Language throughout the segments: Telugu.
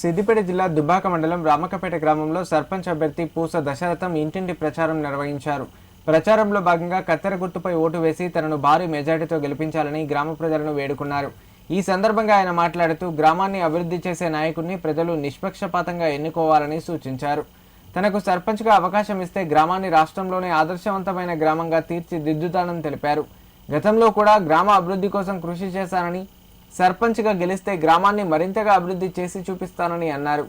సిద్దిపేట జిల్లా దుబ్బాక మండలం రామకపేట గ్రామంలో సర్పంచ్ అభ్యర్థి పూస దశరథం ఇంటింటి ప్రచారం నిర్వహించారు. ప్రచారంలో భాగంగా కత్తెర గుర్తుపై ఓటు వేసి తనను భారీ మెజార్టీతో గెలిపించాలని గ్రామ ప్రజలను వేడుకున్నారు. ఈ సందర్భంగా ఆయన మాట్లాడుతూ గ్రామాన్ని అభివృద్ధి చేసే నాయకుడిని ప్రజలు నిష్పక్షపాతంగా ఎన్నుకోవాలని సూచించారు. తనకు సర్పంచ్గా అవకాశం ఇస్తే గ్రామాన్ని రాష్ట్రంలోనే ఆదర్శవంతమైన గ్రామంగా తీర్చిదిద్దుతానని తెలిపారు. గతంలో కూడా గ్రామ అభివృద్ధి కోసం కృషి చేశానని సర్పంచ్గా గెలిస్తే గ్రామాన్ని మరింతగా అభివృద్ధి చేసి చూపిస్తానని అన్నారు.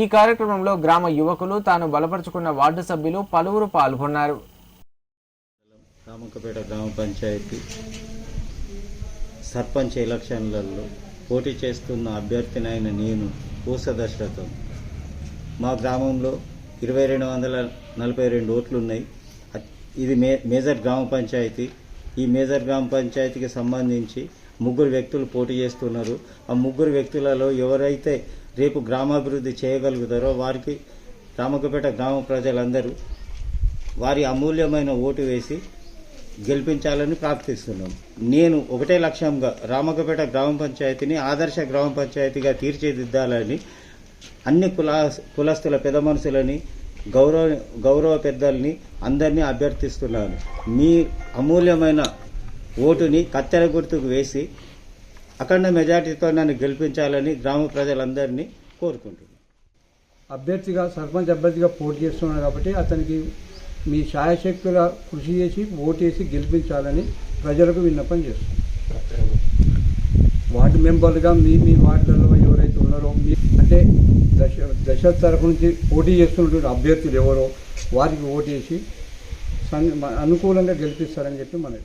ఈ కార్యక్రమంలో గ్రామ యువకులు తాను బలపరుచుకున్న వార్డు సభ్యులు పలువురు పాల్గొన్నారు. రామకపేట గ్రామ పంచాయతీ సర్పంచ్ ఎలక్షన్లలో పోటీ చేస్తున్న అభ్యర్థినైన నేను పూస దశరథం మా గ్రామంలో ఇరవై రెండు వందల నలభై రెండు ఓట్లు ఉన్నాయి ఇది మే మేజర్ గ్రామ పంచాయతీ. ఈ మేజర్ గ్రామ పంచాయతీకి సంబంధించి ముగ్గురు వ్యక్తులు పోటీ చేస్తున్నారు. ఆ ముగ్గురు వ్యక్తులలో ఎవరైతే రేపు గ్రామాభివృద్ధి చేయగలుగుతారో వారికి రామకపేట గ్రామ ప్రజలందరూ వారి అమూల్యమైన ఓటు వేసి గెలిపించాలని ప్రార్థిస్తున్నాం. నేను ఒకటే లక్ష్యంగా రామకపేట గ్రామ పంచాయతీని ఆదర్శ గ్రామ పంచాయతీగా తీర్చిదిద్దాలని అన్ని కుల కులస్తుల పెద్ద మనుషులని గౌరవ గౌరవ పెద్దల్ని అందరినీ అభ్యర్థిస్తున్నాను. మీ అమూల్యమైన ఓటుని కత్తెర గుర్తుకు వేసి అఖండ మెజార్టీతో నన్ను గెలిపించాలని గ్రామ ప్రజలందరినీ కోరుకుంటున్నాను. అభ్యర్థిగా సర్పంచ్ అభ్యర్థిగా పోటీ చేస్తున్నాడు కాబట్టి అతనికి మీ శాయశక్తుల కృషి చేసి ఓటేసి గెలిపించాలని ప్రజలకు విన్నపం చేస్తున్నాం వార్డు మెంబర్లుగా మీ మీ వార్డులలో ఎవరైతే ఉన్నారో మీ అంటే దశ దశ తరఫు నుంచి పోటీ చేస్తున్నటువంటి అభ్యర్థులు ఎవరో వారికి ఓటేసి సం- అనుకూలంగా గెలిపిస్తారని చెప్పి మనకి